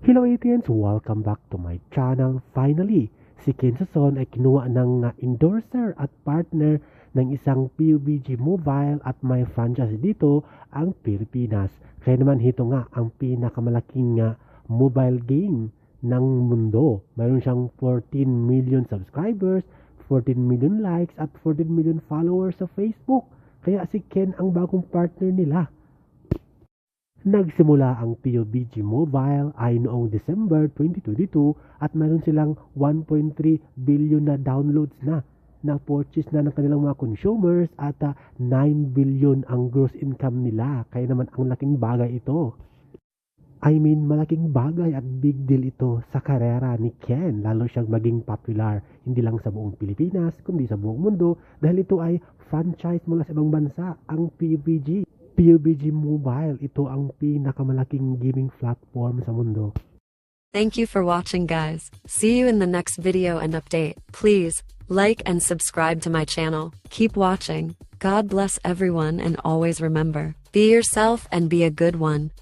Hello Atians! Welcome back to my channel. Finally, si Ken Sason ay kinuha ng endorser at partner ng isang PUBG mobile at may franchise dito ang Pilipinas. Kaya naman ito nga ang pinakamalaking uh, mobile game ng mundo. Mayroon siyang 14 million subscribers, 14 million likes at 14 million followers sa Facebook. Kaya si Ken ang bagong partner nila. Nagsimula ang PUBG Mobile ay noong December 2022 at mayroon silang 1.3 billion na downloads na na purchase na ng kanilang mga consumers at ah, 9 billion ang gross income nila. Kaya naman ang laking bagay ito. I mean, malaking bagay at big deal ito sa karera ni Ken. Lalo siyang maging popular, hindi lang sa buong Pilipinas, kundi sa buong mundo dahil ito ay franchise mula sa ibang bansa, ang PUBG. PUBG Mobile, ito ang pinakamalaking gaming platform sa mundo. Thank you for watching guys. See you in the next video and update. Please, like and subscribe to my channel. Keep watching. God bless everyone and always remember, be yourself and be a good one.